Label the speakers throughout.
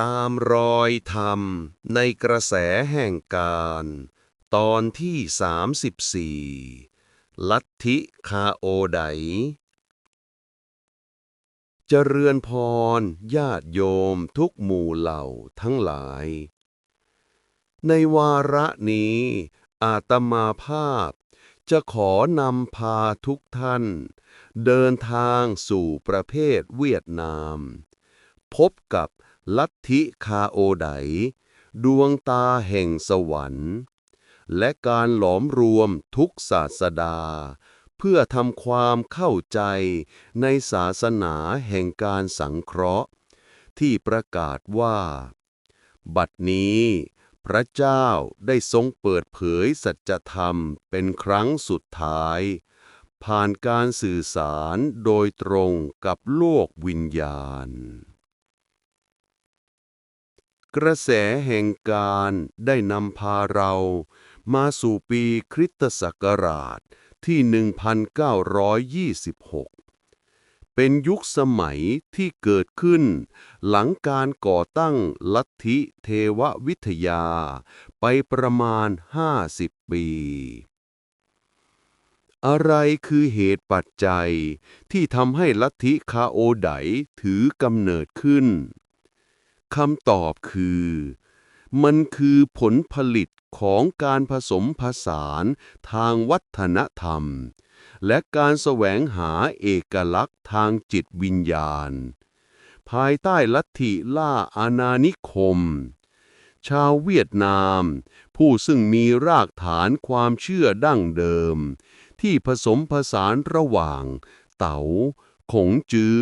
Speaker 1: ตามรอยธรรมในกระแสแห่งการ ตอนที่ 34 ลัทธิคาโอไดจเจริญพร ญาติโยมทุกหมู่เหล่าทั้งหลาย ในวาระนี้ อาตมาภาพ จะขอนำพาทุกท่าน เดินทางสู่ประเทศเวียดนาม พบกับ ลัทธิคาโอไดดวงตาแห่งสวรรค์ และการหลอมรวมทุกศาสดา เพื่อทำความเข้าใจในศาสนาแห่งการสังเคราะห์ ที่ประกาศว่า บัดนี้พระเจ้าได้ทรงเปิดเผยสัจธรรมเป็นครั้งสุดท้าย ผ่านการสื่อสารโดยตรงกับโลกวิญญาณ กระแสแห่งการได้นำพาเรา มาสู่ปีคริสตศักราชที่ 1926 เป็นยุคสมัยที่เกิดขึ้น หลังการก่อตั้งลัทธิเทววิทยา ไปประมาณ 50 ปี อะไรคือเหตุปัจจัยที่ทำให้ลัทธิคาโอไดถือกำเนิดขึ้น คำตอบคือ มันคือผลผลิตของการผสมผสานทางวัฒนธรรม และการแสวงหาเอกลักษณ์ทางจิตวิญญาณ ภายใต้ลัทธิล่าอาณานิคม ชาวเวียดนาม ผู้ซึ่งมีรากฐานความเชื่อดั้งเดิม ที่ผสมผสานระหว่าง เต๋า ขงจือ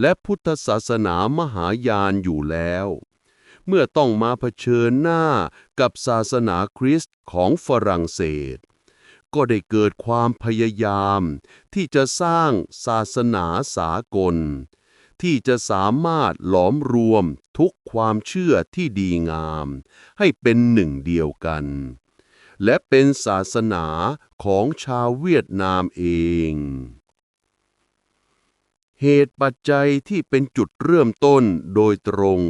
Speaker 1: และพุทธศาสนามหายานอยู่แล้ว เมื่อต้องมาเผชิญหน้ากับศาสนาคริสต์ของฝรั่งเศส ก็ได้เกิดความพยายาม ที่จะสร้างศาสนาสากล ที่จะสามารถหลอมรวมทุกความเชื่อที่ดีงาม ให้เป็นหนึ่งเดียวกันและเป็นศาสนาของชาวเวียดนามเอง เหตุปัจจัยที่เป็นจุดเริ่มต้นโดยตรง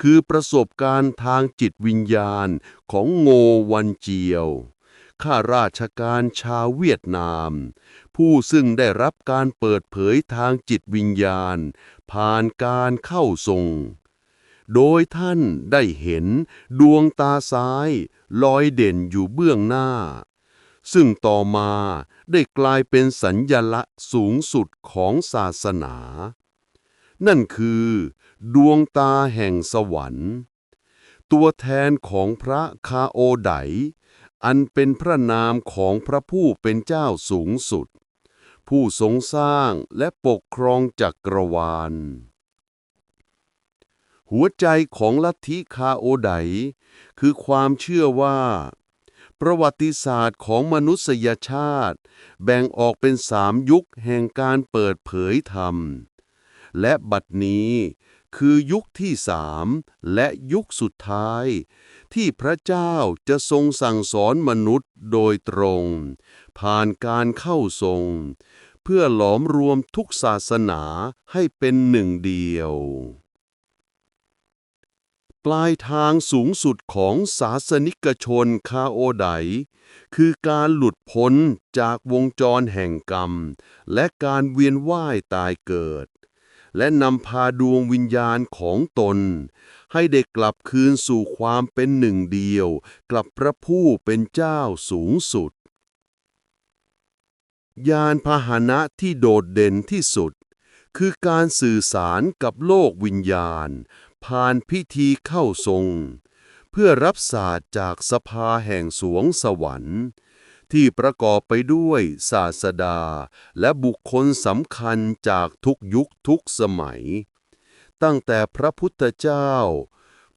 Speaker 1: คือประสบการณ์ทางจิตวิญญาณของโงวันเจียวข้าราชการชาวเวียดนาม ผู้ซึ่งได้รับการเปิดเผยทางจิตวิญญาณ ผ่านการเข้าทรง โดยท่านได้เห็นดวงตาซ้ายลอยเด่นอยู่เบื้องหน้า ซึ่งต่อมาได้กลายเป็นสัญญลักษณ์สูงสุดของศาสนา นั่นคือ ดวงตาแห่งสวรรค์ ตัวแทนของพระคาโอไดอันเป็นพระนามของพระผู้เป็นเจ้าสูงสุด ผู้ทรงสร้างและปกครองจักรวาล หัวใจของลัทธิคาโอไดคือความเชื่อว่า ประวัติศาสตร์ของมนุษยชาติ แบ่งออกเป็นสามยุคแห่งการเปิดเผยธรรม และบัดนี้คือยุคที่สามและยุคสุดท้าย ที่พระเจ้าจะทรงสั่งสอนมนุษย์โดยตรง ผ่านการเข้าทรง เพื่อหลอมรวมทุกศาสนาให้เป็นหนึ่งเดียว ปลายทางสูงสุดของศาสนิกชนคาโอไดคือการหลุดพ้นจากวงจรแห่งกรรม และการเวียนว่ายตายเกิด และนำพาดวงวิญญาณของตน ให้ได้กลับคืนสู่ความเป็นหนึ่งเดียว กลับพระผู้เป็นเจ้าสูงสุด ยานพาหนะที่โดดเด่นที่สุดคือการสื่อสารกับโลกวิญญาณ ผ่านพิธีเข้าทรง เพื่อรับศาสตร์จากสภาแห่งสวงสวรรค์ ที่ประกอบไปด้วยศาสดา และบุคคลสำคัญจากทุกยุคทุกสมัย ตั้งแต่พระพุทธเจ้า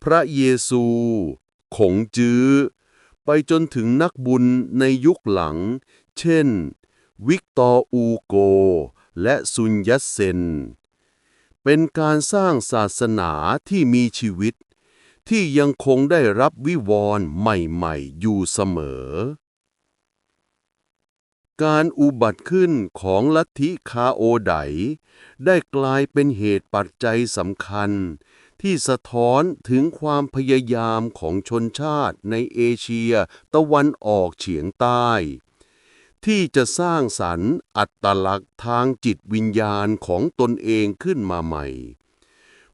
Speaker 1: พระเยซู ขงจื้อ ไปจนถึงนักบุญในยุคหลัง เช่น วิกตอร์อูโก และซุนยัตเซน เป็นการสร้างศาสนาที่มีชีวิต ที่ยังคงได้รับวิวรณ์ใหม่ๆ อยู่เสมอ การอุบัติขึ้นของลัทธิคาโอไดได้กลายเป็นเหตุปัจจัยสำคัญ ที่สะท้อนถึงความพยายามของชนชาติในเอเชียตะวันออกเฉียงใต้ ที่จะสร้างสรรค์อัตลักษณ์ทางจิตวิญญาณของตนเองขึ้นมาใหม่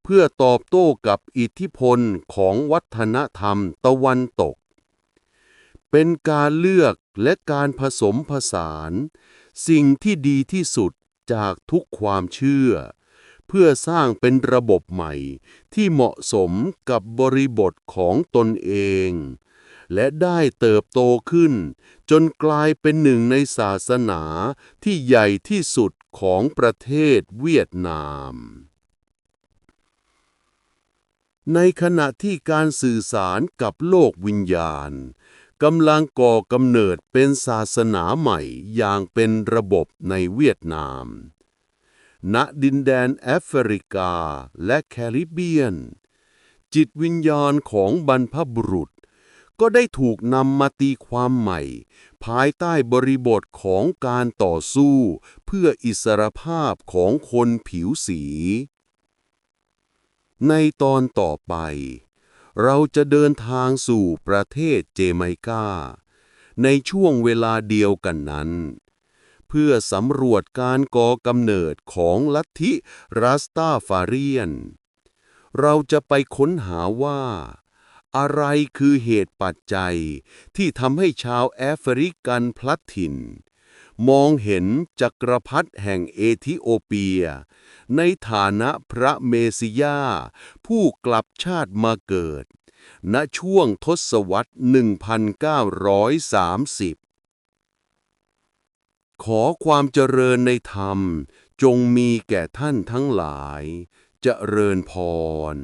Speaker 1: เพื่อตอบโต้กับอิทธิพลของวัฒนธรรมตะวันตก เป็นการเลือกและการผสมผสาน สิ่งที่ดีที่สุดจากทุกความเชื่อ เพื่อสร้างเป็นระบบใหม่ที่เหมาะสมกับบริบทของตนเอง และได้เติบโตขึ้น จนกลายเป็นหนึ่งในศาสนาที่ใหญ่ที่สุดของประเทศเวียดนาม ในขณะที่การสื่อสารกับโลกวิญญาณกำลังก่อกำเนิดเป็นศาสนาใหม่อย่างเป็นระบบในเวียดนาม ณ ดินแดนแอฟริกาและแคริบเบียน จิตวิญญาณของบรรพบุรุษ ก็ได้ถูกนำมาตีความใหม่ ภายใต้บริบทของการต่อสู้ เพื่ออิสรภาพของคนผิวสี ในตอนต่อไป เราจะเดินทางสู่ประเทศเจไมกา ในช่วงเวลาเดียวกันนั้น เพื่อสำรวจการก่อกำเนิดของลัทธิรัสตาฟาเรียน เราจะไปค้นหาว่า อะไรคือเหตุปัจจัย ที่ทำให้ชาวแอฟริกันพลัดถิ่น มองเห็นจักรพรรดิแห่งเอธิโอเปีย ในฐานะพระเมสสิยาผู้กลับชาติมาเกิด ณช่วงทศวรรษ 1930ขอความเจริญในธรรม จงมีแก่ท่านทั้งหลายเจริญพร